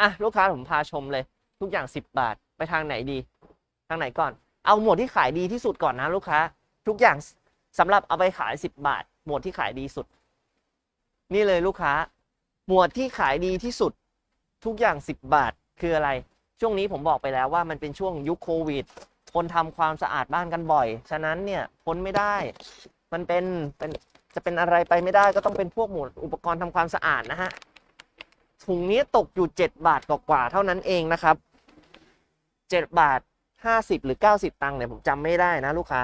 อะลูกค้าผมพาชมเลย ทุกอย่าง 10 บาทไปทางไหนดี ทางไหนก่อน เอาหมวดที่ขายดีที่สุดก่อนนะลูกค้า ทุกอย่างสำหรับเอาไปขาย 10 บาท หมวดที่ขายดีสุด นี่เลยลูกค้า หมวดที่ขายดีที่สุด ทุกอย่าง 10 บาทคืออะไร ช่วงนี้ผมบอกไปแล้วว่ามันเป็นช่วงยุคโควิด คนทำความสะอาดบ้านกันบ่อย ฉะนั้นเนี่ยพ้นไม่ได้ มันเป็นเป็นจะเป็นอะไรไปไม่ได้ก็ต้องเป็นพวกหมวดอุปกรณ์ทำความสะอาดนะฮะ ถุงนี้ตกอยู่ 7 บาทกว่าๆเท่านั้นเองนะครับ 7 บาท 50 หรือ 90 ตังค์เนี่ยผมจำไม่ได้นะลูกค้า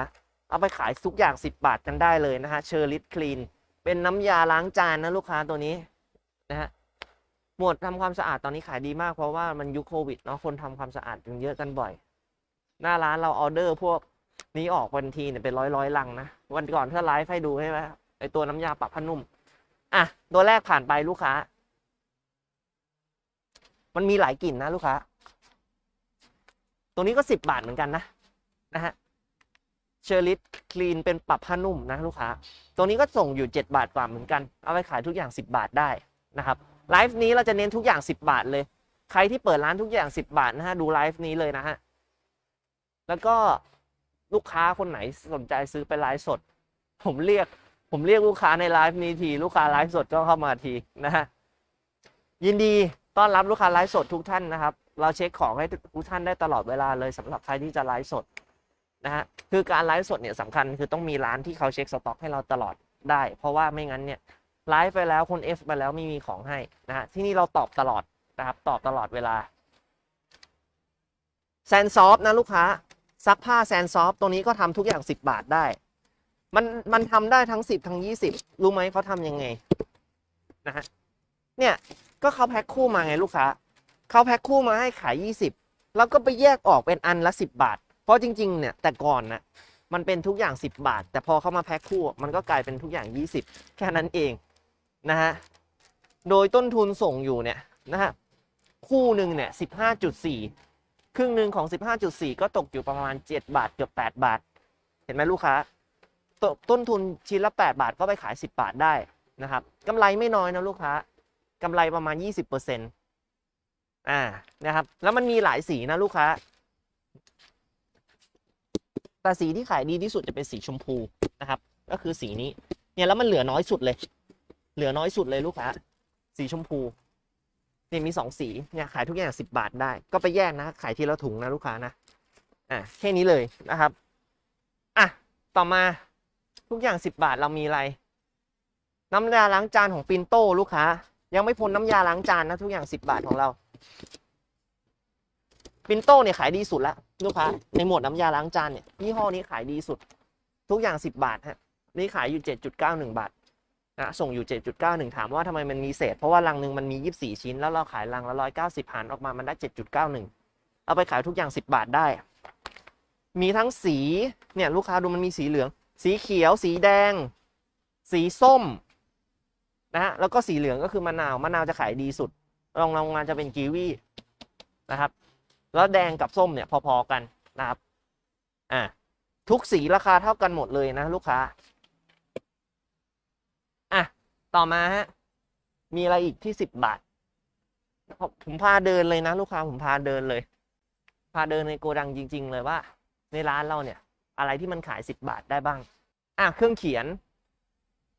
เอาไปขายทุกอย่าง 10 บาทกันได้เลยนะฮะเชอร์ลิตคลีนเป็นน้ำยาล้างจานนะลูกค้าตัวนี้นะฮะหมวดทำความสะอาดตอนนี้ขายดีมากเพราะว่ามันยุคโควิดเนาะคนทำความสะอาดกันเยอะกันบ่อย หน้าร้านเราออเดอร์พวกนี้ออกวันทีเนี่ยเป็นร้อยร้อยลังนะ วันก่อนเพื่อไลฟ์ให้ดูใช่ไหมไอตัวน้ำยาปรับผ้านุ่ม อะ ตัวแรกผ่านไปลูกค้า มันมีหลายกลิ่นนะลูกค้า ตัวนี้ก็สิบบาทเหมือนกันนะนะฮะเชอร์ลิตคลีนเป็นปรับผ้านุ่มนะลูกค้า ตัวนี้ก็ส่งอยู่ 7 บาทกว่าเหมือนกัน เอาไปขายทุกอย่าง 10 บาทได้นะครับ ไลฟ์นี้เราจะเน้นทุกอย่าง 10 บาทเลย ใครที่เปิดร้านทุกอย่าง 10 บาทนะฮะ ดูไลฟ์นี้เลยนะฮะ แล้วก็ลูกค้าคนไหนสนใจซื้อไปไลฟ์สด ผมเรียก ผมเรียกลูกค้าในไลฟ์นี้ที ลูกค้าไลฟ์สดก็เข้ามาทีนะฮะ ยินดี ต้อนรับลูกค้าไลฟ์สดทุกท่านนะครับ เราเช็คของให้ทุกท่านได้ตลอดเวลาเลยสำหรับใครที่จะไลฟ์สดนะฮะคือการไลฟ์สดเนี่ยสำคัญคือต้องมีร้านที่เขาเช็คสต็อกให้เราตลอดได้ เพราะว่าไม่งั้นเนี่ยไลฟ์ไปแล้วคนเอฟไปแล้วไม่มีของให้นะฮะที่นี่เราตอบตลอดนะครับ ตอบตลอดเวลาแซนซอฟนะลูกค้าซักผ้าแซนซอฟตัวนี้ก็ทำทุกอย่าง 10 บาทได้ มันมันทำได้ทั้ง 10 ทั้ง 20 รู้ไหมเขาทำยังไงนะฮะ เนี่ยก็เขาแพ็คคู่มาไงลูกค้าเขาแพ็คคู่มาให้ขาย 20 แล้วก็ไปแยกออกเป็นอันละ 10 บาท เพราะจริงๆเนี่ยแต่ก่อนนะมันเป็นทุกอย่าง 10 บาท แต่พอเขามาแพ็คคู่มันก็กลายเป็นทุกอย่าง 20 แค่นั้นเองนะฮะโดยต้นทุนส่งอยู่เนี่ยนะฮะคู่หนึ่งเนี่ย15.4 ครึ่งหนึ่งของ 15.4 ก็ตกอยู่ประมาณ 7 บาทเกือบ 8 บาท เห็นไหมลูกค้าตต้นทุนชิ้นละ 8 บาทก็ไปขาย 10 บาทได้นะครับกำไรไม่น้อยนะลูกค้า กำไรประมาณ 20%อ่านะครับ แล้วมันมีหลายสีนะลูกค้า แต่สีที่ขายดีที่สุดจะเป็นสีชมพูนะครับ ก็คือสีนี้ เนี่ยแล้วมันเหลือน้อยสุดเลย เหลือน้อยสุดเลยลูกค้า สีชมพูเนี่ยมีสองสีเนี่ยขายทุกอย่างสิบาทได้ ก็ไปแยกนะ ขายทีละถุงนะลูกค้านะ อะแค่นี้เลยนะครับ อะ ต่อมาทุกอย่างสิบบาทเรามีอะไร น้ำยาล้างจานของปินโต้ลูกค้า ยังไม่พ้นน้ำยาล้างจานนะทุกอย่างสิบบาทของเราปินโต้เนี่ยขายดีสุดละลูกค้าในหมวดน้ำยาล้างจานเนี่ยยี่ห้อนี้ขายดีสุด ทุกอย่างสิบบาทฮะนี่ขายอยู่เจ็ดจุดเก้าหนึ่งบาทนะส่งอยู่เจ็ดจุดเก้าหนึ่งถามว่าทำไมมันมีเศษ เพราะว่าลังหนึ่งมันมียี่สิบสี่ชิ้น แล้วเราขายลังละร้อยเก้าสิบหารออกมามันได้เจ็ดจุดเก้าหนึ่งเอาไปขายทุกอย่างสิบบาทได้ มีทั้งสีเนี่ยลูกค้าดูมันมีสีเหลือง สีเขียว สีแดง สีส้ม นะฮะแล้วก็สีเหลืองก็คือมะนาวมะนาวจะขายดีสุดรองลงมาจะเป็นกีวีนะครับ แล้วแดงกับส้มเนี่ยพอๆกันนะครับอ่าทุกสีราคาเท่ากันหมดเลยนะลูกค้าอะต่อมาฮะมีอะไรอีกที่สิบบาทผมพาเดินเลยนะ ลูกค้าผมพาเดินเลย พาเดินในโกดังจริง ๆ เลยว่า ในร้านเราเนี่ย อะไรที่มันขายสิบบาทได้บ้าง อะเครื่องเขียน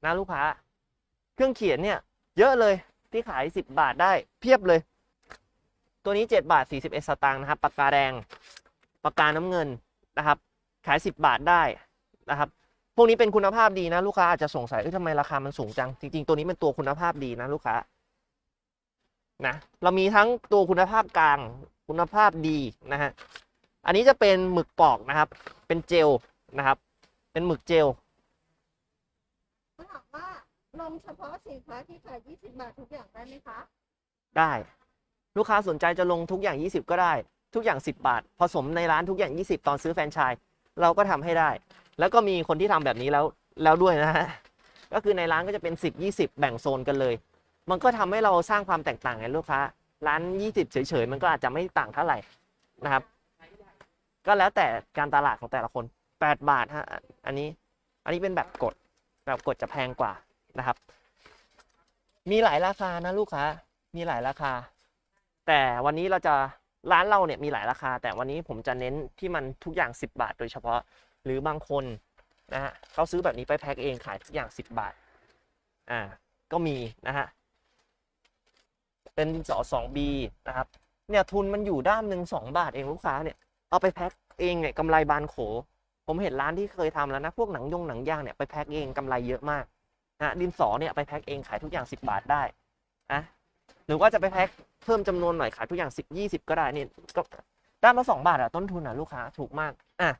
นะลูกค้า เครื่องเขียนเนี่ยเยอะเลยที่ขายสิบบาทได้เพียบเลย ตัวนี้ 7 บาท 41 สตางค์นะครับปากกาแดงปากกาน้ำเงินนะครับ ขาย 10 บาทได้นะครับ พวกนี้เป็นคุณภาพดีนะ ลูกค้าอาจจะสงสัยเอ้ยทำไมราคามันสูงจัง จริง ๆ ตัวนี้เป็นตัวคุณภาพดีนะลูกค้านะเรามีทั้งตัวคุณภาพกลางคุณภาพดีนะฮะอันนี้จะเป็นหมึกปอกนะครับ เป็นเจลนะครับ เป็นหมึกเจล ว่าลงเฉพาะสินค้าที่ขาย20 บาททุกอย่างได้ไหมคะได้ ลูกค้าสนใจจะลงทุกอย่าง 20 ก็ได้ ทุกอย่าง 10 บาท ผสมในร้านทุกอย่าง 20 ตอนซื้อแฟรนไชส์เราก็ทำให้ได้ แล้วก็มีคนที่ทำแบบนี้แล้วแล้วด้วยนะฮะก็คือในร้านก็จะเป็น 10 20 แบ่งโซนกันเลย มันก็ทำให้เราสร้างความแตกต่างไงลูกค้า ร้าน 20 เฉยๆ มันก็อาจจะไม่ต่างเท่าไหร่นะครับ ก็แล้วแต่การตลาดของแต่ละคน 8 บาทฮะอันนี้ อันนี้เป็นแบบกดแบบกดจะแพงกว่า นะครับ มีหลายราคานะลูกค้า มีหลายราคา แต่วันนี้เราจะร้านเราเนี่ยมีหลายราคา แต่วันนี้ผมจะเน้นที่มันทุกอย่าง 10 บาท โดยเฉพาะ หรือบางคนนะฮะเขาซื้อแบบนี้ไปแพ็คเองขายทุกอย่าง 10 บาท อ่า ก็มีนะฮะ เป็นดินสอ 2B นะครับ เนี่ยทุนมันอยู่ด้ามหนึ่ง2บาทเองลูกค้าเนี่ย เอาไปแพ็คเองเนี่ยกำไรบานโข ผมเห็นร้านที่เคยทำแล้วนะ พวกหนังยงหนังยางเนี่ยไปแพ็คเองกำไรเยอะมาก นะดินสอเนี่ยไปแพ็คเองขายทุกอย่าง 10 บาทได้นะหรือว่าจะไปแพ็คเพิ่มจำนวนหน่อยขายทุกอย่าง 10 20 ก็ได้นี่ก็ด้ามละ2บาทอะต้นทุนอะลูกค้าถูกมากอะ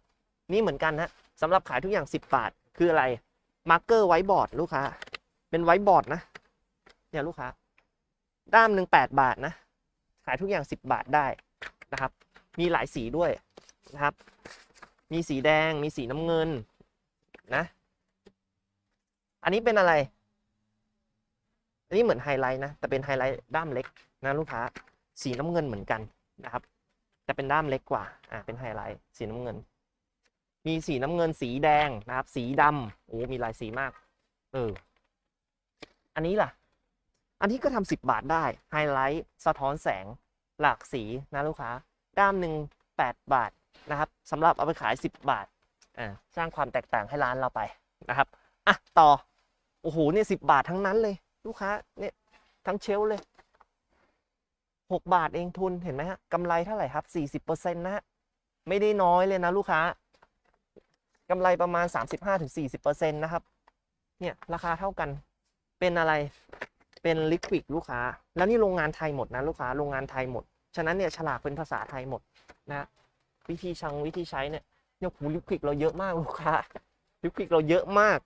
นี่เหมือนกันนะสำหรับขายทุกอย่าง 10 บาท คืออะไรมาร์กเกอร์ไว้บอร์ดลูกค้า เป็นไว้บอร์ดนะเนี่ยลูกค้า ด้ามหนึ่ง8บาทนะ ขายทุกอย่าง 10 บาทได้นะครับ มีหลายสีด้วยนะครับ มีสีแดงมีสีน้ำเงินนะ อันนี้เป็นอะไร อันนี้เหมือนไฮไลท์นะ แต่เป็นไฮไลท์ด้ามเล็กนะลูกค้า สีน้ำเงินเหมือนกันนะครับ แต่เป็นด้ามเล็กกว่า อ่า เป็นไฮไลท์ สีน้ำเงิน มีสีน้ำเงิน สีแดงนะครับ สีดำโอ้ มีหลายสีมาก เออ อันนี้ล่ะ อันนี้ก็ทำสิบบาทได้ ไฮไลท์ สะท้อนแสง หลากสีนะลูกค้า ด้ามหนึ่งแปดบาทนะครับสำหรับเอาไปขายสิบบาท อ่า สร้างความแตกต่างให้ร้านเราไปนะครับ อะ ต่อ โอ้โหเนี่ยสิบบาททั้งนั้นเลย ลูกค้าเนี่ยทั้งเชลเลยหกบาทเองทุนเห็นไหมฮะกำไรเท่าไหร่ครับสี่สิบเปอร์เซ็นต์นะฮะไม่ได้น้อยเลยนะลูกค้ากำไรประมาณสามสิบห้าถึงสี่สิบเปอร์เซ็นต์นะครับ เนี่ยราคาเท่ากันเป็นอะไรเป็นลิควิดลูกค้า แล้วนี่โรงงานไทยหมดนะลูกค้าโรงงานไทยหมด ฉะนั้นเนี่ยฉลากเป็นภาษาไทยหมดนะวิธีชังวิธีใช้เนี่ยเนี่ยหูลิควิดเราเยอะมากลูกค้าลิควิดเราเยอะมาก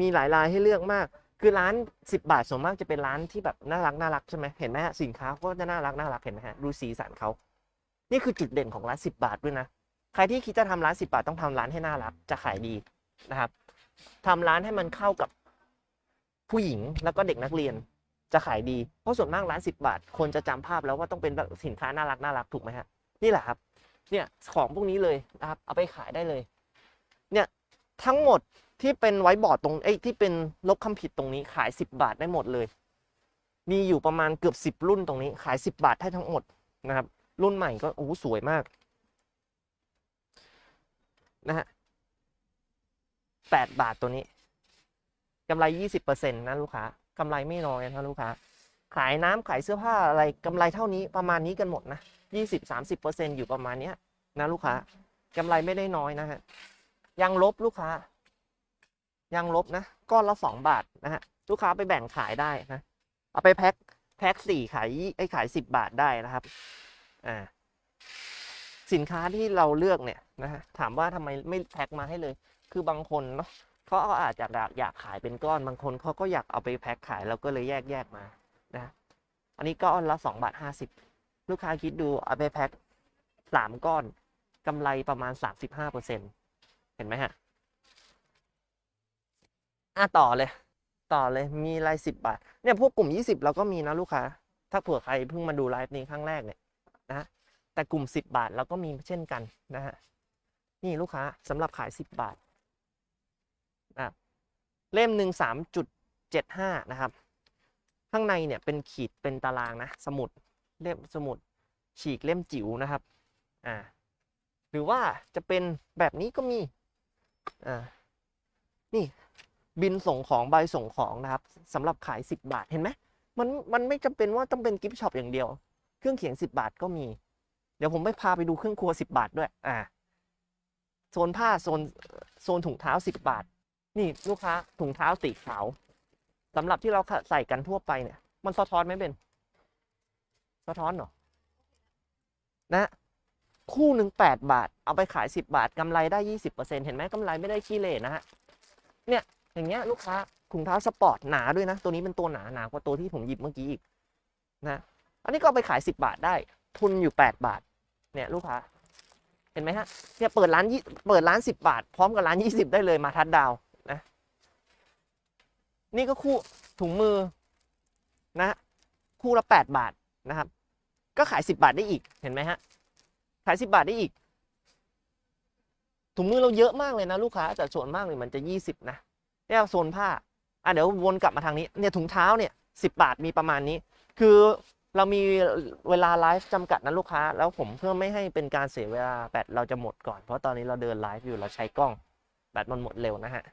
มีหลายลายให้เลือกมาก คือร้าน 10 บาทส่วนมากจะเป็นร้านที่แบบน่ารักน่ารักใช่ไหมเห็นไหมฮะสินค้าก็จะน่ารักน่ารักเห็นไหมฮะดูสีสันเขานี่คือจุดเด่นของร้าน 10 บาทด้วยนะใครที่คิดจะทำร้าน 10 บาทต้องทำร้านให้น่ารักจะขายดีนะครับทำร้านให้มันเข้ากับผู้หญิงแล้วก็เด็กนักเรียนจะขายดี เพราะส่วนมากร้าน 10 บาท คนจะจำภาพแล้วว่าต้องเป็นสินค้าน่ารักน่ารักถูกไหมฮะนี่แหละครับ เนี่ยของพวกนี้เลยนะครับ เอาไปขายได้เลย เนี่ยทั้งหมด ที่เป็นไว้บอร์ดตรงเอ้ยที่เป็นลบคำผิดตรงนี้ขาย 10 บาทได้หมดเลย มีอยู่ประมาณเกือบ 10 รุ่นตรงนี้ขาย 10 บาทได้ทั้งหมดนะครับ รุ่นใหม่ก็โอ้โหสวยมากนะฮะ8บาทตัวนี้กำไร20%นะลูกค้ากำไรไม่น้อยนะลูกค้า ขายน้ำขายเสื้อผ้าอะไรกำไรเท่านี้ประมาณนี้กันหมดนะยี่สิบสามสิบเปอร์เซ็นอยู่ประมาณเนี้ยนะลูกค้ากำไรไม่ได้น้อยนะฮะยังลบลูกค้า ยังลบนะก้อนละสองบาทนะฮะลูกค้าไปแบ่งขายได้นะเอาไปแพ็คแพ็คสี่ขายไอ้ขายสิบบาทได้นะครับอ่าสินค้าที่เราเลือกเนี่ยนะฮะถามว่าทำไมไม่แพ็คมาให้เลย คือบางคนเนาะเขาก็อาจจะอยากอยากขายเป็นก้อนบางคนเขาก็อยากเอาไปแพ็คขายเราก็เลยแยกแยกมานะอันนี้ก้อนละสองบาทห้าสิบลูกค้าคิดดูเอาไปแพ็คสามก้อนกำไรประมาณสามสิบห้าเปอร์เซ็นเห็นไหมฮะ อะต่อเลย ต่อเลยมีรายสิบบาท เนี่ยพวกกลุ่มยี่สิบเราก็มีนะลูกค้า ถ้าเผื่อใครเพิ่งมาดูไลฟ์นี้ครั้งแรกเนี่ยนะแต่กลุ่มสิบบาทเราก็มีเช่นกันนะฮะนี่ลูกค้าสำหรับขายสิบบาทนะเล่มหนึ่งสามจุดเจ็ดห้านะครับ ข้างในเนี่ยเป็นขีดเป็นตารางนะ สมุดเล่มสมุดฉีกเล่มจิ๋วนะครับอ่าหรือว่าจะเป็นแบบนี้ก็มีอ่านี่ บินส่งของใบส่งของนะครับสำหรับขาย 10 บาทเห็นไหมมันมันไม่จำเป็นว่าต้องเป็นกิฟต์ช็อปอย่างเดียว เครื่องเขียน 10 บาทก็มี เดี๋ยวผมไปพาไปดูเครื่องครัว 10 บาทด้วยอ่าโซนผ้าโซนโซนถุงเท้า 10 บาท นี่ลูกค้าถุงเท้าสีขาวสำหรับที่เราใส่กันทั่วไปเนี่ย มันสะท้อนไหมเป็นสะท้อนเหรอนะ คู่หนึ่งแปดบาท เอาไปขายสิบบาทกำไรได้ยี่สิบเปอร์เซ็นเห็นไหมกำไรไม่ได้ขี้เหร่นะฮะเนี่ย อย่างเงี้ยลูกค้าถุงเท้าสปอร์ตหนาด้วยนะ ตัวนี้เป็นตัวหนาหนากว่าตัวที่ผมหยิบเมื่อกี้อีกนะอันนี้ก็ไปขายสิบบาทได้ ทุนอยู่แปดบาท เนี่ยลูกค้า เห็นไหมฮะ เนี่ยเปิดร้านยี่เปิดร้านสิบบาท พร้อมกับร้านยี่สิบได้เลยมาทัดดาวนะ นี่ก็คู่ถุงมือนะฮะคู่ละแปดบาทนะครับ ก็ขายสิบาทได้อีก เห็นไหมฮะ ขายสิบาทได้อีก ถุงมือเราเยอะมากเลยนะลูกค้าแต่ส่วนมากเลยมันจะยี่สิบนะ เนี่ยโซนผ้าอะเดี๋ยววนกลับมาทางนี้เนี่ยถุงเท้าเนี่ยสิบาทมีประมาณนี้ คือเรามีเวลาไลฟ์จำกัดนะลูกค้า แล้วผมเพื่อไม่ให้เป็นการเสียเวลาแบตเราจะหมดก่อน เพราะตอนนี้เราเดินไลฟ์อยู่เราใช้กล้องแบตมันหมดเร็วนะฮะ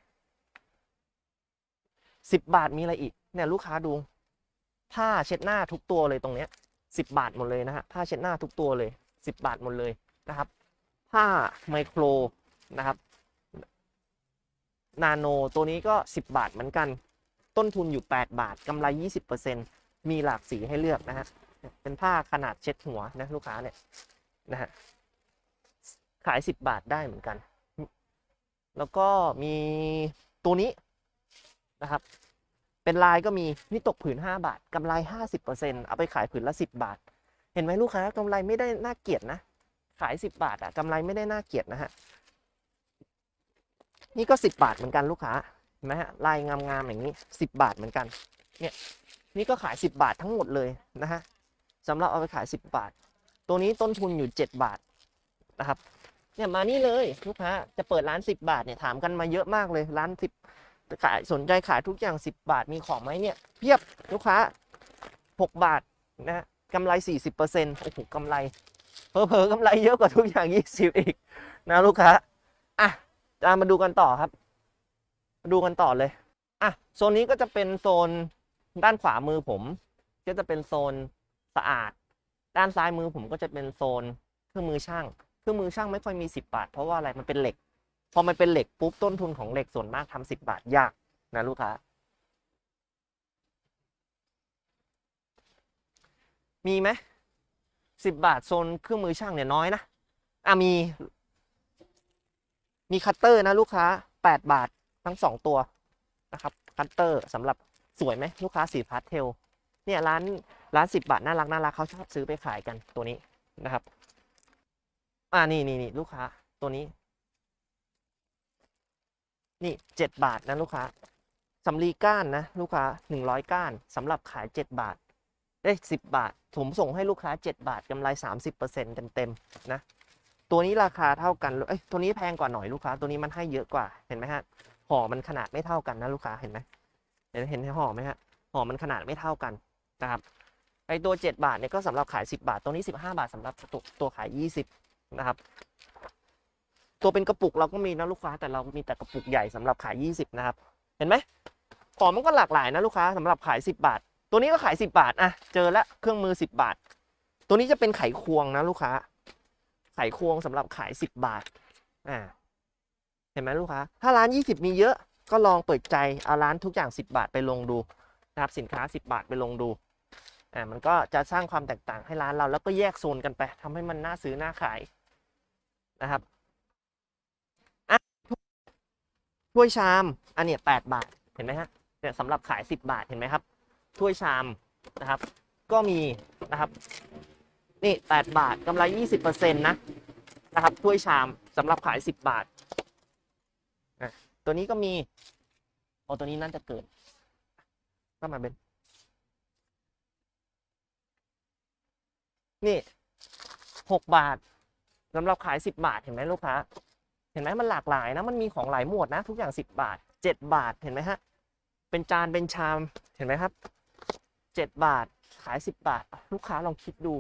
สิบบาทมีอะไรอีกเนี่ยลูกค้าดูผ้าเช็ดหน้าทุกตัวเลยตรงเนี้ยสิบบาทหมดเลยนะฮะผ้าเช็ดหน้าทุกตัวเลยสิบบาทหมดเลยนะครับ ผ้าไมโครนะครับ นาโนตัวนี้ก็สิบบาทเหมือนกัน ต้นทุนอยู่แปดบาทกำไรยี่สิบเปอร์เซ็นมีหลากสีให้เลือกนะฮะ เป็นผ้าขนาดเช็ดหัวนะลูกค้าเนี่ยนะฮะ ขายสิบบาทได้เหมือนกัน แล้วก็มีตัวนี้นะครับ เป็นลายก็มีนี่ตกผืน 5 บาทกำไร 50%เอาไปขายผืนละ 10 บาท เห็นไหมลูกค้ากำไรไม่ได้น่าเกียดนะ ขาย 10 บาทอะกำไรไม่ได้น่าเกียดนะฮะ นี่ก็ 10 บาทเหมือนกันลูกค้าเห็นไหมฮะลายงามๆอย่างนี้ 10 บาทเหมือนกันเนี่ยนี่ก็ขาย 10 บาททั้งหมดเลยนะฮะสำหรับเอาไปขาย 10 บาท ตัวนี้ต้นทุนอยู่ 7 บาทนะครับเนี่ยมานี่เลยลูกค้าจะเปิดร้าน 10 บาทเนี่ยถามกันมาเยอะมากเลยร้าน10ขายสนใจขายทุกอย่าง 10 บาทมีของไหมเนี่ยเพียบลูกค้า 6 บาทนะฮะกำไร 40%โอ้โหกำไรเผลอกำไรเยอะกว่าทุกอย่าง 20 อีกนะลูกค้าอะ มมาดูกันต่อครับ มาดูกันต่อเลยอะโซนนี้ก็จะเป็นโซนด้านขวามือผม ก็จะเป็นโซนสะอาด ด้านซ้ายมือผมก็จะเป็นโซนเครื่องมือช่าง เครื่องมือช่างไม่ค่อยมี 10 บาท เพราะว่าอะไรมันเป็นเหล็ก พอมันเป็นเหล็กปุ๊บต้นทุนของเหล็กส่วนมากทำสิบบาทยากนะลูกค้ามีไหมสิบบาทโซนเครื่องมือช่างเนี่ยน้อยนะอะมี มีคัตเตอร์นะลูกค้าแปดบาททั้งสองตัวนะครับคัตเตอร์สำหรับสวยไหมลูกค้าสีพาสเทลเนี่ยร้านร้านสิบบาทน่ารักน่ารักเขาชอบซื้อไปขายกันตัวนี้นะครับอ่านี่นี่นี่ลูกค้าตัวนี้ นี่เจ็ดบาทนะลูกค้าสำลีก้านนะลูกค้าหนึ่งร้อยก้านสำหรับขายเจ็ดบาทได้สิบบาทผมส่งให้ลูกค้าเจ็ดบาทกำไรสามสิบเปอร์เซ็นต์เต็มๆนะ ตัวนี้ราคาเท่ากันเอ้ยตัวนี้แพงกว่าหน่อยลูกค้า ตัวนี้มันให้เยอะกว่าเห็นไหมฮะห่อมันขนาดไม่เท่ากันนะลูกค้าเห็นไหมเห็นเห็นห่อไหมฮะห่อมันขนาดไม่เท่ากันนะครับไอตัวเจ็ดบาทเนี่ยก็สำหรับขายสิบาท ตัวนี้สิบห้าบาทสำหรับตัวตัวขายยี่สิบนะครับ ตัวเป็นกระปุกเราก็มีนะลูกค้า แต่เรามีแต่กระปุกใหญ่สำหรับขาย 20 นะครับ เห็นไหมของมันก็หลากหลายนะลูกค้าสำหรับขาย 10 บาท ตัวนี้ก็ขาย 10 บาทอะเจอแล้วเครื่องมือ 10 บาท ตัวนี้จะเป็นไขควงนะลูกค้า ไขควงสำหรับขาย 10 บาทอ่าเห็นไหมลูกค้า ถ้าร้าน 20 มีเยอะก็ลองเปิดใจเอาร้านทุกอย่าง 10 บาทไปลงดูนะครับสินค้า 10 บาทไปลงดูอ่ามันก็จะสร้างความแตกต่างให้ร้านเราแล้วก็แยกโซนกันไปทำให้มันน่าซื้อน่าขายนะครับถ้วยชาม อันเนี้ยแปดบาท เห็นไหมฮะ เนี่ยสำหรับขายสิบบาท เห็นไหมครับ ถ้วยชามนะครับ ก็มีนะครับ นี่แปดบาทกำไรยี่สิบเปอร์เซ็นต์นะ นะครับ ถ้วยชามสำหรับขายสิบบาท ตัวนี้ก็มีโอ้ตัวนี้น่าจะเกิดก็มาเป็น นี่หกบาทสำหรับขายสิบบาท เห็นไหมลูกค้า เห็นไหมมันหลากหลายนะ มันมีของหลายหมวดนะ ทุกอย่าง 10 บาท 7 บาท เห็นไหมฮะ เป็นจาน เป็นชาม เห็นไหมครับ 7 บาท ขาย 10 บาท ลูกค้าลองคิดดู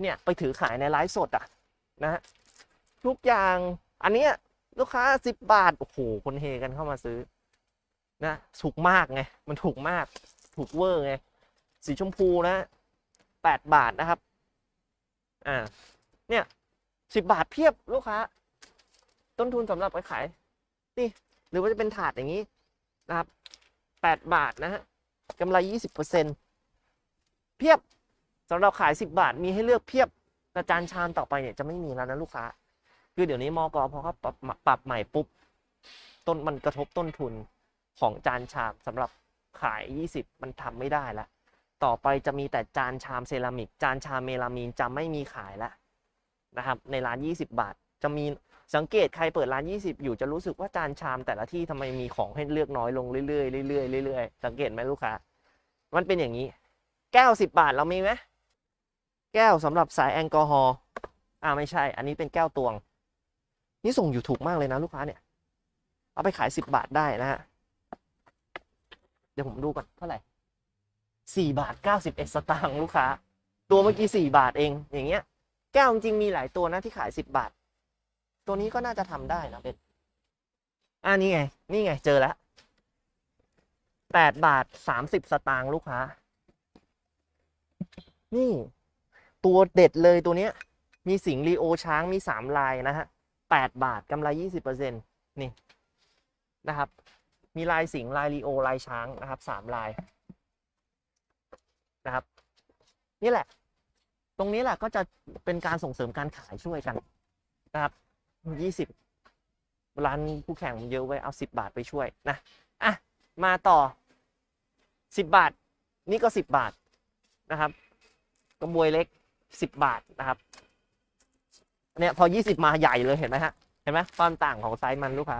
เนี่ยไปถือขายในไลฟ์สดอะนะฮะทุกอย่างอันเนี้ยลูกค้า10บบาท โอ้โห คนเฮกันเข้ามาซื้อ นะถูกมากไง มันถูกมาก ถูกเวอร์ไง สีชมพูนะ8บาทนะครับ อ่า เนี่ย10บาทเพียบลูกค้า ต้นทุนสำหรับไปขาย นี่ หรือว่าจะเป็นถาดอย่างนี้นะครับแปดบาทนะฮะกำไรยี่สิบเปอร์เซ็นเพียบ สำหรับขายสิบาทมีให้เลือกเพียบแต่จานชามต่อไปเนี่ยจะไม่มีแล้วนะลูกค้า คือเดี๋ยวนี้มอกอพอเขาปรับปรับใหม่ปุ๊บต้นมันกระทบต้นทุนของจานชามสำหรับขาย 20 มันทำไม่ได้ละต่อไปจะมีแต่จานชามเซรามิก จานชามเมลามีนจะไม่มีขายแล้วนะครับในร้าน 20 บาท จะมีสังเกตใครเปิดร้าน 20 อยู่จะรู้สึกว่าจานชามแต่ละที่ทำไมมีของให้เลือกน้อยลงเรื่อยๆเรื่อยๆเรื่อยๆสังเกตไหมลูกค้า มันเป็นอย่างนี้แก้ว10บาทเรามีไหม แก้วสำหรับสายแอลกอฮอล์อ่าไม่ใช่ อันนี้เป็นแก้วตวง นี่ส่งอยู่ถูกมากเลยนะลูกค้าเนี่ย เอาไปขาย10บาทได้นะฮะ เดี๋ยวผมดูก่อนเท่าไหร่4บาท91สตางค์ลูกค้า ตัวเมื่อกี้สี่บาทเอง อย่างเงี้ย แก้วจริงมีหลายตัวนะที่ขายสิบบาท ตัวนี้ก็น่าจะทำได้นะเป็นอ่านี่ไง นี่ไง เจอแล้วแปดบาทสามสิบสตางค์ลูกค้า นี่ ตัวเด็ดเลยตัวเนี้ย มีสิงห์ลีโอช้างมีสามลายนะฮะแปดบาทกำไรยี่สิบเปอร์เซ็นต์นี่นะครับ มีลายสิงห์ลายลีโอลายช้างนะครับสามลายนะครับ นี่แหละ ตรงนี้แหละก็จะเป็นการส่งเสริมการขายช่วยกันนะครับยี่สิบร้านคู่แข่งเยอะไว้เอาสิบบาทไปช่วยนะอะมาต่อสิบบาท นี่ก็สิบบาทนะครับกระบวยเล็ก สิบบาทนะครับเนี่ยพอยี่สิบมาใหญ่เลยเห็นไหมฮะ เห็นไหมความต่างของไซส์มันลูกค้า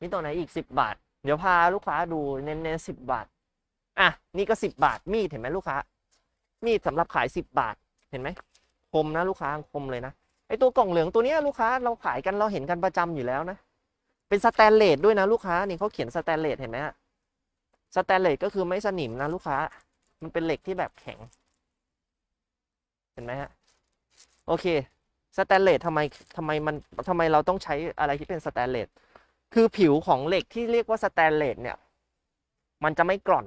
มีตัวไหนอีกสิบบาท เดี๋ยวพาลูกค้าดูเน้นๆสิบบาท อะ นี่ก็สิบบาท มีดเห็นไหมลูกค้า มีดสำหรับขายสิบบาท เห็นไหมคมนะลูกค้าคมเลยนะ ไอตัวกล่องเหลืองตัวเนี้ยลูกค้าเราขายกันเราเห็นกันประจำอยู่แล้วนะ เป็นสแตนเลสด้วยนะลูกค้า นี่เขาเขียนสแตนเลสเห็นไหมฮะ สแตนเลสก็คือไม่สนิมนะลูกค้า มันเป็นเหล็กที่แบบแข็ง เห็นไหมฮะ โอเค สแตนเลสทำไมทำไมมันทำไมเราต้องใช้อะไรที่เป็นสแตนเลส คือผิวของเหล็กที่เรียกว่าสแตนเลสเนี่ย มันจะไม่กร่อน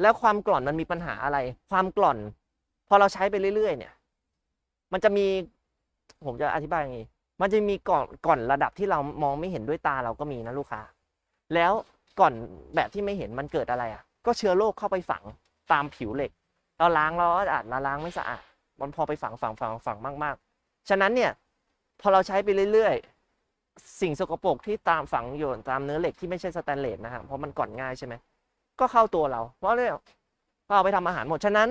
แล้วความกร่อนมันมีปัญหาอะไร ความกร่อน พอเราใช้ไปเรื่อยๆ เนี่ย มันจะมี ผมจะอธิบายอย่างนี้ มันจะมีก่อนก่อนระดับที่เรามองไม่เห็นด้วยตาเราก็มีนะลูกค้า แล้ว ก่อนแบบที่ไม่เห็นมันเกิดอะไรอะ ก็เชื้อโรคเข้าไปฝังตามผิวเหล็ก เราล้างเราก็อาจมาล้างไม่สะอาด มันพอไปฝังฝังฝังฝังมาก ๆ ฉะนั้นเนี่ยพอเราใช้ไปเรื่อยๆ สิ่งสกปรกที่ตามฝังอยู่ตามเนื้อเหล็กที่ไม่ใช่สแตนเลสนะครับเพราะมันก่อนง่ายใช่ไหมก็เข้าตัวเรา เพราะเนี่ยก็เอาไปทำอาหารหมด ฉะนั้น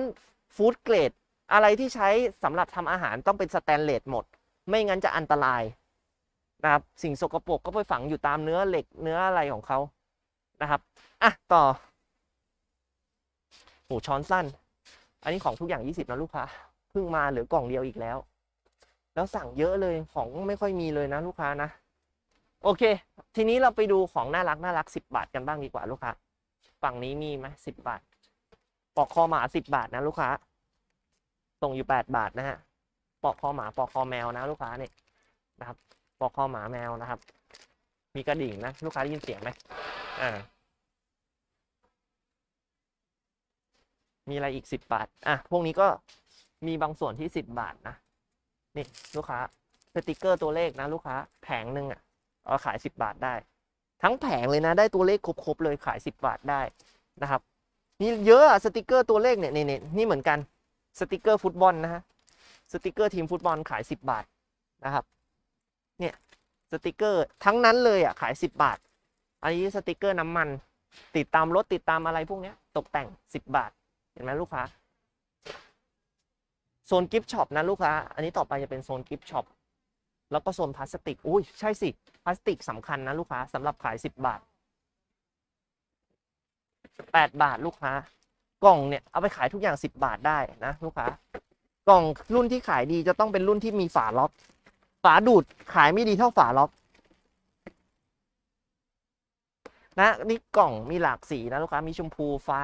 ฟู้ดเกรดอะไรที่ใช้สำหรับทำอาหารต้องเป็นสแตนเลสหมด ไม่งั้นจะอันตรายนะครับสิ่งสกปรกก็ไปฝังอยู่ตามเนื้อเหล็กเนื้ออะไรของเขา นะครับอะต่อโอ้ช้อนสั้น อันนี้ของทุกอย่าง 20 นะลูกค้าเพิ่งมาเหลือกล่องเดียวอีกแล้ว แล้วสั่งเยอะเลยของไม่ค่อยมีเลยนะลูกค้านะ โอเค ทีนี้เราไปดูของน่ารักน่ารัก10 บาทกันบ้างดีกว่าลูกค้าฝั่งนี้มีไหมสิบบาทปอกคอหมาสิบบาทนะลูกค้าส่งอยู่แปดบาทนะฮะปอกคอหมาปอกคอแมวนะลูกค้าเนี่ยนะครับ ปอกคอหมาแมวนะครับ มีกระดิ่งนะ ลูกค้าได้ยินเสียงไหมอ่า มีอะไรอีกสิบบาท อะ พวกนี้ก็มีบางส่วนที่สิบบาทนะ นี่ลูกค้าสติกเกอร์ตัวเลขนะ ลูกค้า แผงหนึ่งอะ เอาขายสิบบาทได้ ทั้งแผงเลยนะ ได้ตัวเลขครบๆเลยขายสิบบาทได้นะครับนี่เยอะอะสติกเกอร์ตัวเลขเนี่ยนี่นี่นี่เหมือนกันสติกเกอร์ฟุตบอลนะฮะสติกเกอร์ทีมฟุตบอลขายสิบบาทนะครับ เนี่ย สติกเกอร์ทั้งนั้นเลยอะขายสิบบาท อันนี้สติกเกอร์น้ำมัน ติดตามรถติดตามอะไรพวกนี้ตกแต่งสิบบาท เห็นไหมลูกค้าโซนกิฟต์ช็อปนะลูกค้า อันนี้ต่อไปจะเป็นโซนกิฟต์ช็อปแล้วก็โซนพลาสติกอุ้ยใช่สิพลาสติกสำคัญนะลูกค้าสำหรับขายสิบบาทแปดบาทลูกค้ากล่องเนี่ยเอาไปขายทุกอย่างสิบบาทได้นะลูกค้ากล่องรุ่นที่ขายดีจะต้องเป็นรุ่นที่มีฝาล็อก ฝาดูดขายไม่ดีเท่าฝาล็อกนะนี่กล่องมีหลากสีนะลูกค้ามีชมพูฟ้า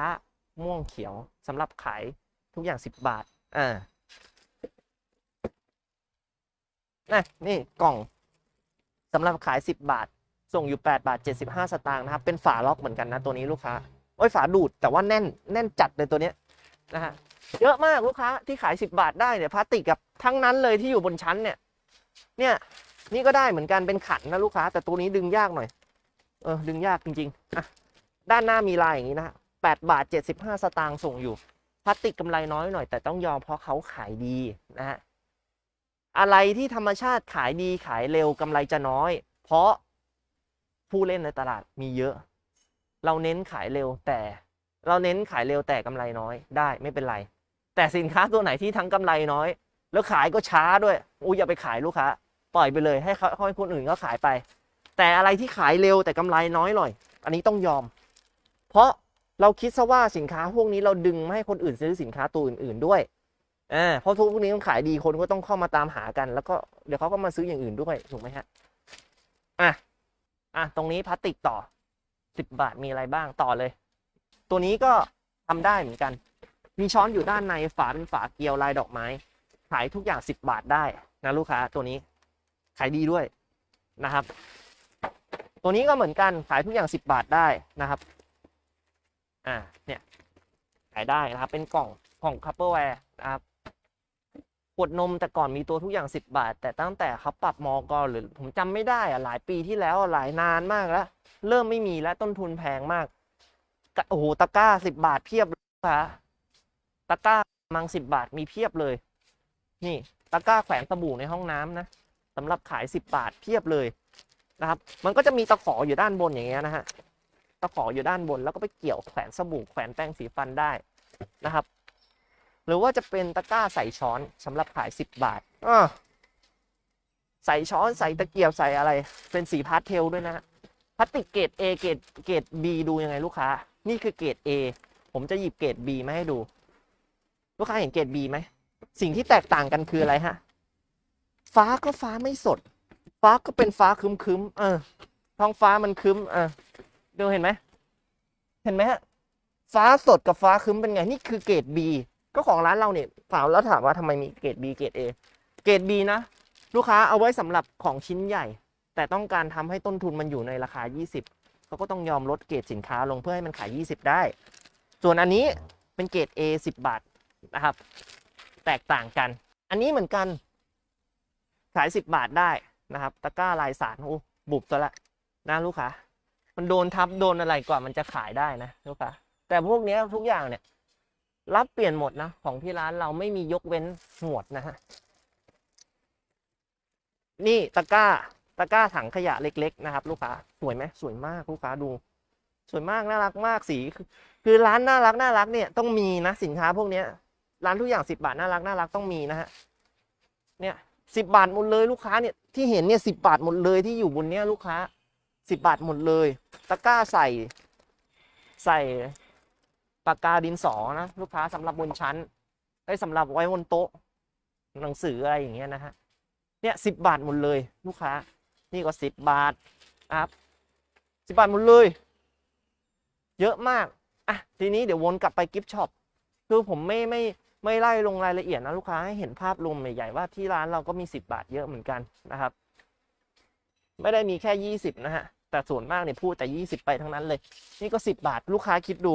ม่วงเขียวสำหรับขายทุกอย่างสิบบาทอ่านะนี่กล่องสำหรับขายสิบบาท ส่งอยู่แปดบาทเจ็ดสิบห้าสตางค์นะครับ เป็นฝาล็อกเหมือนกันนะตัวนี้ลูกค้าโอ้ยฝาดูดแต่ว่าแน่นแน่นจัดเลยตัวเนี้ยนะฮะเยอะมากลูกค้าที่ขายสิบบาทได้เนี่ยพลาสติกกับทั้งนั้นเลยที่อยู่บนชั้นเนี่ย เนี่ย นี่ก็ได้เหมือนกันเป็นขันนะลูกค้า แต่ตัวนี้ดึงยากหน่อย เออ ดึงยากจริงๆอะด้านหน้ามีลายอย่างนี้นะแปดบาทเจ็ดสิบห้าสตางค์ส่งอยู่พลาสติกกำไรน้อยหน่อย แต่ต้องยอมเพราะเขาขายดีนะฮะอะไรที่ธรรมชาติขายดีขายเร็วกำไรจะน้อย เพราะผู้เล่นในตลาดมีเยอะ เราเน้นขายเร็วแต่ เราเน้นขายเร็วแต่กำไรน้อยได้ไม่เป็นไร แต่สินค้าตัวไหนที่ทั้งกำไรน้อย แล้วขายก็ช้าด้วยอู้อย่าไปขายลูกค้า ปล่อยไปเลยให้เขาให้คนอื่นก็ขายไป แต่อะไรที่ขายเร็วแต่กำไรน้อยหน่อย อันนี้ต้องยอม เพราะเราคิดซะว่าสินค้าพวกนี้เราดึงไม่ให้คนอื่นซื้อสินค้าตัวอื่น ๆด้วยอ่าเพราะทุกพวกนี้มันขายดีคนก็ต้องเข้ามาตามหากัน แล้วก็เดี๋ยวเขาก็มาซื้ออย่างอื่นด้วยถูกไหมฮะอะอะตรงนี้พลาสติกต่อสิบบาทมีอะไรบ้างต่อเลย ตัวนี้ก็ทำได้เหมือนกัน มีช้อนอยู่ด้านในฝาเป็นฝาเกลียวลายดอกไม้ ขายทุกอย่าง 10 บาทได้นะลูกค้าตัวนี้ขายดีด้วยนะครับ ตัวนี้ก็เหมือนกันขายทุกอย่าง 10 บาทได้นะครับอ่าเนี่ยขายได้นะครับ เป็นกล่องกล่องคัพเปอร์แวร์นะครับขวดนมแต่ก่อนมีตัวทุกอย่าง 10 บาท แต่ตั้งแต่เขาปรับมอกหรือผมจำไม่ได้อะหลายปีที่แล้วหลายนานมากแล้ว เริ่มไม่มีแล้วต้นทุนแพงมากโอ้โหตะกร้าสิบบาทเพียบเลยค่ะตะกร้ามังสิบบาทมีเพียบเลย นี่ตะกร้าแขวนสบู่ในห้องน้ำนะสำหรับขายสิบบาทเพียบเลยนะครับ มันก็จะมีตะขออยู่ด้านบนอย่างเงี้ยนะฮะตะขออยู่ด้านบนแล้วก็ไปเกี่ยวแขวนสบู่แขวนแป้งสีฟันได้นะครับ หรือว่าจะเป็นตะกร้าใส่ช้อนสำหรับขายสิบบาทอ่าใส่ช้อนใส่ตะเกียบใส่อะไร เป็นสีพาสเทลด้วยนะฮะพลาสติกเกรด A เกรดเกรด B ดูยังไงลูกค้า นี่คือเกรด A ผมจะหยิบเกรด B มาให้ดู ลูกค้าเห็นเกรด B ไหม สิ่งที่แตกต่างกันคืออะไรฮะ ฟ้าก็ฟ้าไม่สด ฟ้าก็เป็นฟ้าครึ้มเออ ท้องฟ้ามันคึมเออดูเห็นไหมเห็นไหมฮะ ฟ้าสดกับฟ้าคึมเป็นไง นี่คือเกรด B ก็ของร้านเราเนี่ยถามแล้วถามว่าทำไมมีเกรด B เกรด A เกรด B นะ ลูกค้าเอาไว้สำหรับของชิ้นใหญ่ แต่ต้องการทำให้ต้นทุนมันอยู่ในราคา 20เขาก็ต้องยอมลดเกรดสินค้าลงเพื่อให้มันขาย 20 ได้ ส่วนอันนี้เป็นเกรด A 10 บาทนะครับ แตกต่างกัน อันนี้เหมือนกัน ขาย 10 บาทได้นะครับ ตะกร้าลายสารโอ้บุบซะละนะลูกค้ามันโดนทับโดนอะไรกว่ามันจะขายได้นะลูกค้าแต่พวกนี้ทุกอย่างเนี่ย รับเปลี่ยนหมดนะ ของที่ร้านเราไม่มียกเว้นหมวดนะฮะนี่ตะกร้าตะกร้าถังขยะเล็ก ๆ นะครับ ลูกค้าสวยไหมสวยมากลูกค้าดูสวยมากน่ารักมากสี คือคือร้านน่ารักน่ารักเนี่ยต้องมีนะสินค้าพวกเนี้ย ร้านทุกอย่างสิบาทน่ารักน่ารักต้องมีนะฮะเนี่ยสิบาทหมดเลยลูกค้าเนี่ยที่เห็นเนี่ยสิบาทหมดเลยที่อยู่บนเนี้ยลูกค้าสิบาทหมดเลยตะกร้าใส่ ใส่ปากกาดินสอนะลูกค้าสำหรับบนชั้นได้สำหรับไว้บนโต๊ะ หนังสืออะไรอย่างเงี้ยนะฮะเนี่ยสิบบาทหมดเลย ลูกค้า นี่ก็สิบบาทครับสิบบาทหมดเลย เยอะมากอะทีนี้เดี๋ยววนกลับไปกิฟช็อปคือผมไม่ไม่ ไม่ไล่ลงรายละเอียดนะลูกค้าให้เห็นภาพรวมใหญ่ๆว่าที่ร้านเราก็มีสิบบาทเยอะเหมือนกันนะครับ ไม่ได้มีแค่ยี่สิบนะฮะ แต่ส่วนมากเนี่ยพูดแต่ยี่สิบไปทั้งนั้นเลย นี่ก็สิบบาทลูกค้าคิดดู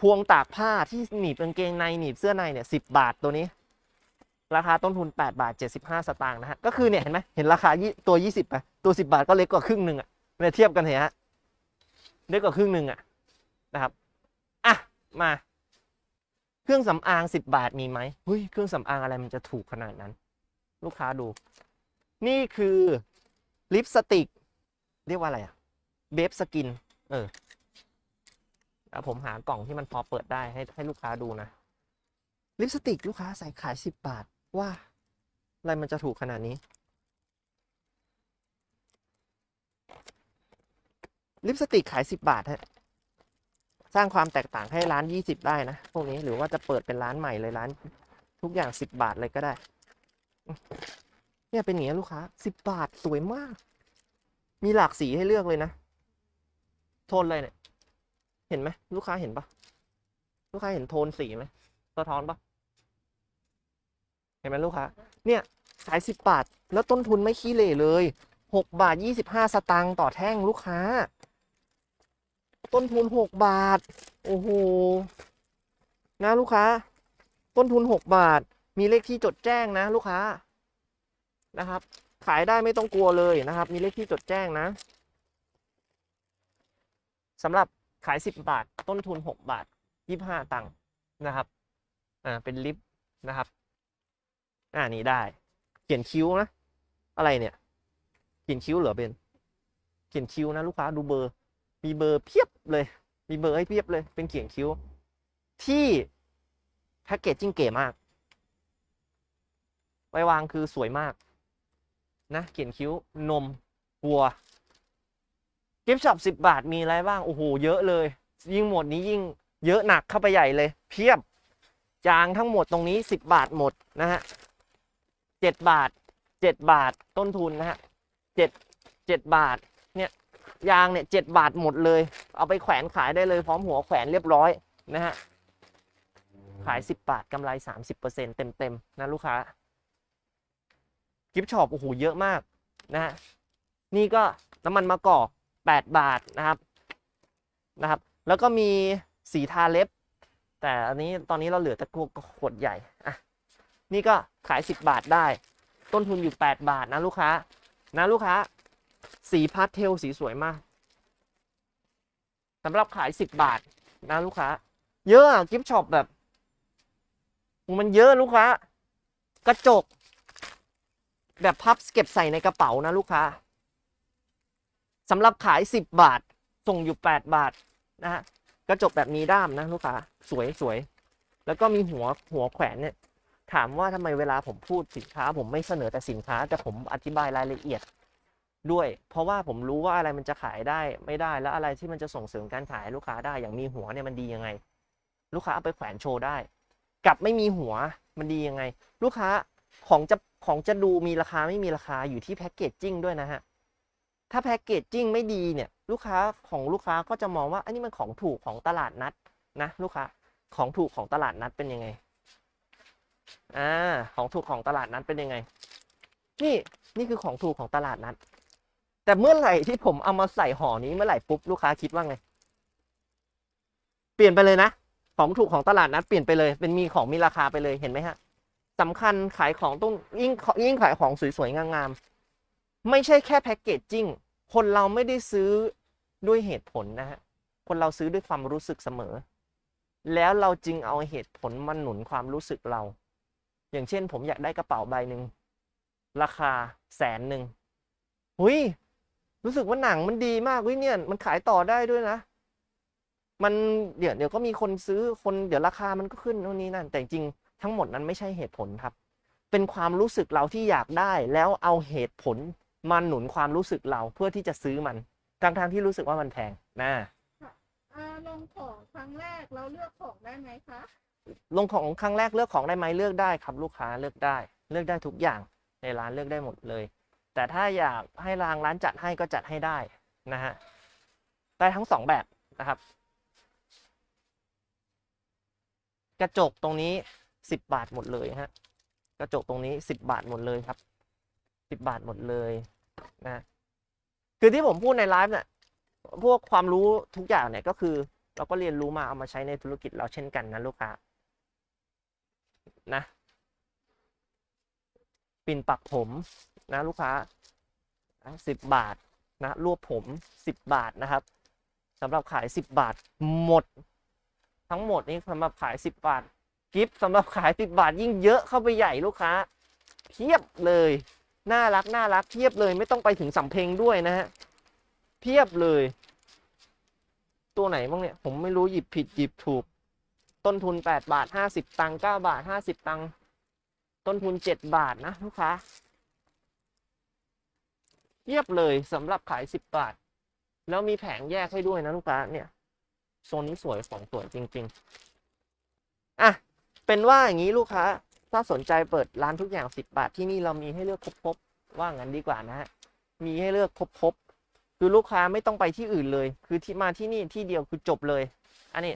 พวงตากผ้าที่หนีบกางเกงในหนีบเสื้อในเนี่ยสิบบาทตัวนี้ ราคาต้นทุน 8 บาท 75 สตางค์นะฮะก็คือเนี่ยเห็นไหมเห็นราคายี่ตัว 20ไปตัว 10 บาทก็เล็กกว่าครึ่งหนึ่งอะเนี่ยเทียบกันเห็นฮะเล็กกว่าครึ่งหนึ่งอะนะครับอะมา เครื่องสำอาง10บาทมีไหมเฮ้ยเครื่องสำอางอะไรมันจะถูกขนาดนั้น ลูกค้าดู นี่คือลิปสติก เรียกว่าอะไรอะเบฟสกิน เออแล้วผมหากล่องที่มันพอเปิดได้ให้ให้ลูกค้าดูนะ ลิปสติกลูกค้าใส่ขายสิบบาท ว่า อะไรมันจะถูกขนาดนี้ ลิปสติกขายสิบบาทฮะ สร้างความแตกต่างให้ร้านยี่สิบได้นะ พวกนี้หรือว่าจะเปิดเป็นร้านใหม่เลยร้าน ทุกอย่างสิบบาทเลยก็ได้ เนี่ยเป็นอย่างนี้ยลูกค้าสิบบาทสวยมาก มีหลากสีให้เลือกเลยนะ โทนอะไรเนี่ย เห็นไหมลูกค้าเห็นปะลูกค้าเห็นโทนสีไหมสะท้อนปะเห็นไหมลูกค้า เนี่ยขายสิบบาท แล้วต้นทุนไม่ขี้เหร่เลยหกบาทยี่สิบห้าสตางค์ต่อแท่งลูกค้า ต้นทุนหกบาท โอ้โห นะลูกค้า ต้นทุนหกบาท มีเลขที่จดแจ้งนะ ลูกค้า นะครับ ขายได้ไม่ต้องกลัวเลยนะครับ มีเลขที่จดแจ้งนะสำหรับขายสิบบาท ต้นทุนหกบาทยี่ห้าตังค์นะครับ อ่า เป็นลิฟต์นะครับ อ่า นี่ได้ เขียนคิ้วนะ อะไรเนี่ย เขียนคิ้วเหรอเบนเขียนคิ้วนะลูกค้าดูเบอร์ มีเบอร์เพียบ เลย มีเบอร์ให้เพียบเลย เป็นเขียนคิ้ว ที่แพ็กเกจจิ้งเก๋มากไว้วางคือสวยมาก นะ เขียนคิ้วนมวัว กิฟต์ช็อปสิบบาทมีอะไรบ้าง โอ้โห เยอะเลย ยิ่งหมดนี้ยิ่งเยอะหนักเข้าไปใหญ่เลย เพียบ จางทั้งหมดตรงนี้สิบบาทหมดนะฮะเจ็ดบาทเจ็ดบาทต้นทุนนะฮะเจ็ดเจ็ดบาทเนี่ย ยางเนี่ยเจ็ดบาทหมดเลย เอาไปแขวนขายได้เลยพร้อมหัวแขวนเรียบร้อยนะฮะขายสิบบาทกำไรสามสิบเปอร์เซ็นเต็มเต็มๆนะลูกค้ากิฟช็อปโอ้โหเยอะมากนะฮะนี่ก็น้ำมันมะกอกแปดบาทนะครับนะครับ แล้วก็มีสีทาเล็บ แต่อันนี้ตอนนี้เราเหลือแต่ขวดใหญ่อะนี่ก็ขายสิบบาทได้ ต้นทุนอยู่แปดบาทนะลูกค้านะลูกค้า สีพาสเทลสีสวยมากสำหรับขายสิบบาทนะลูกค้า เยอะอะกิฟช็อปแบบ มันเยอะลูกค้า กระจก แบบพับเก็บใส่ในกระเป๋านะลูกค้าสำหรับขายสิบบาท ส่งอยู่แปดบาทนะฮะกระจกแบบมีด้ามนะลูกค้า สวยสวยแล้วก็มีหัวหัวแขวนเนี่ยถามว่าทำไมเวลาผมพูดสินค้า ผมไม่เสนอแต่สินค้า แต่ผมอธิบายรายละเอียด ด้วย เพราะว่าผมรู้ว่าอะไรมันจะขายได้ไม่ได้แล้วอะไรที่มันจะส่งเสริมการขายลูกค้าได้อย่างมีหัวเนี่ยมันดียังไง ลูกค้าเอาไปแขวนโชว์ได้ กับไม่มีหัวมันดียังไง ลูกค้าของจะของจะดูมีราคาไม่มีราคาอยู่ที่แพ็กเกจจิ้งด้วยนะฮะถ้าแพ็กเกจจิ้งไม่ดีเนี่ยลูกค้าของลูกค้าก็จะมองว่าอันนี้มันของถูกของตลาดนัดนะลูกค้าของถูกของตลาดนัดเป็นยังไงอ่าของถูกของตลาดนัดเป็นยังไง นี่นี่คือของถูกของตลาดนัด แต่เมื่อไหร่ที่ผมเอามาใส่ห่อนี้เมื่อไหร่ปุ๊บลูกค้าคิดว่าไง เปลี่ยนไปเลยนะ ของถูกของตลาดนัดเปลี่ยนไปเลย เป็นมีของมีราคาไปเลยเห็นไหมฮะสำคัญขายของต้องยิ่งยิ่งขายของสวยๆงามๆไม่ใช่แค่แพ็กเกจจิ้งคนเราไม่ได้ซื้อด้วยเหตุผลนะฮะคนเราซื้อด้วยความรู้สึกเสมอ แล้วเราจึงเอาเหตุผลมาหนุนความรู้สึกเรา อย่างเช่น ผมอยากได้กระเป๋าใบหนึ่งราคาแสนหนึ่งหุย รู้สึกว่าหนังมันดีมากเฮ้ยเนี่ย มันขายต่อได้ด้วยนะ มันเดี๋ยวเดี๋ยวก็มีคนซื้อคนเดี๋ยวราคามันก็ขึ้นโน่นนี่นั่น แต่จริงๆทั้งหมดนั้นไม่ใช่เหตุผลครับ เป็นความรู้สึกเราที่อยากได้ แล้วเอาเหตุผลมาหนุนความรู้สึกเราเพื่อที่จะซื้อมันทั้งทางๆที่รู้สึกว่ามันแพงนะอ่าลงของครั้งแรกเราเลือกของได้ไหมคะลงของครั้งแรกเลือกของได้ไหมเลือกได้ครับ ลูกค้าเลือกได้ เลือกได้ทุกอย่างในร้านเลือกได้หมดเลย แต่ถ้าอยากให้รางร้านจัดให้ก็จัดให้ได้นะฮะได้ทั้งสองแบบนะครับ กระจกตรงนี้สิบบาทหมดเลยฮะกระจกตรงนี้สิบบาทหมดเลยครับสิบบาทหมดเลยนะคือที่ผมพูดในไลฟ์เนี่ยพวกความรู้ทุกอย่างเนี่ยก็คือ เราก็เรียนรู้มาเอามาใช้ในธุรกิจเราเช่นกันนะลูกค้านะปิ่นปักผม นะลูกค้าสิบบาทนะรวบผมสิบบาทนะครับสำหรับขายสิบบาทหมด ทั้งหมดนี้สำหรับขายสิบบาทกิฟต์สำหรับขายสิบบาทยิ่งเยอะเข้าไปใหญ่ลูกค้าเพียบเลยน่ารักน่ารักเพียบเลยไม่ต้องไปถึงสำเพ็งด้วยนะฮะเพียบเลย ตัวไหนบ้างเนี่ย ผมไม่รู้หยิบผิดหยิบถูก ต้นทุนแปดบาทห้าสิบตังค์เก้าบาทห้าสิบตังค์ต้นทุนเจ็ดบาทนะลูกค้า เพียบเลยสำหรับขายสิบบาท แล้วมีแผงแยกให้ด้วยนะลูกค้าเนี่ยโซนนี้สวยของสวยจริง ๆอะเป็นว่าอย่างนี้ลูกค้า ถ้าสนใจเปิดร้านทุกอย่างสิบบาท ที่นี่เรามีให้เลือกครบๆว่างั้นดีกว่านะฮะมีให้เลือกครบๆคือลูกค้าไม่ต้องไปที่อื่นเลย คือที่มาที่นี่ที่เดียวคือจบเลย อันนี้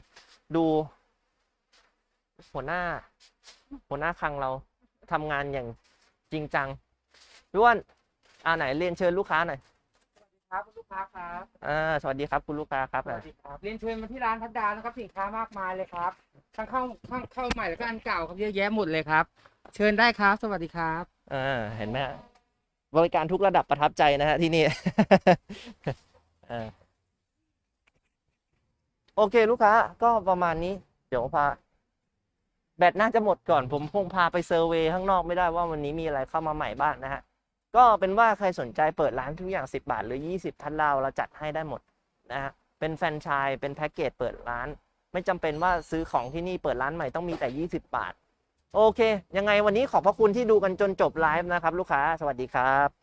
ดูหัวหน้า หัวหน้าคลังเราทำงานอย่างจริงจังด้วน อ่าไหนเรียนเชิญลูกค้าหน่อยครับคุณลูกค้าครับอ่าสวัสดีครับคุณลูกค้าครับสวัสดีครับเรียนเชิญมาที่ร้านทัดดาวนะครับสินค้ามากมายเลยครับทั้งเข้าทั้งเข้าใหม่แล้วก็อันเก่าครับเยอะแยะหมดเลยครับ เชิญได้ครับ สวัสดีครับอ่าเห็นไหมฮะบริการทุกระดับประทับใจนะฮะที่นี่อ่าโอเค ลูกค้า ก็ประมาณนี้ เดี๋ยวพาแบตน่าจะหมดก่อนผมคงพาไปเซอร์เวย์ข้างนอกไม่ได้ว่าวันนี้มีอะไรเข้ามาใหม่บ้างนะฮะ ก็เป็นว่าใครสนใจเปิดร้านทุกอย่าง 10 บาท หรือ 20ทันเราเราจัดให้ได้หมดนะฮะเป็นแฟรนไชส์เป็นแพ็กเกจเปิดร้าน ไม่จำเป็นว่าซื้อของที่นี่เปิดร้านใหม่ต้องมีแต่ 20 บาท โอเค ยังไงวันนี้ขอบพระคุณที่ดูกันจนจบไลฟ์นะครับ ลูกค้า สวัสดีครับ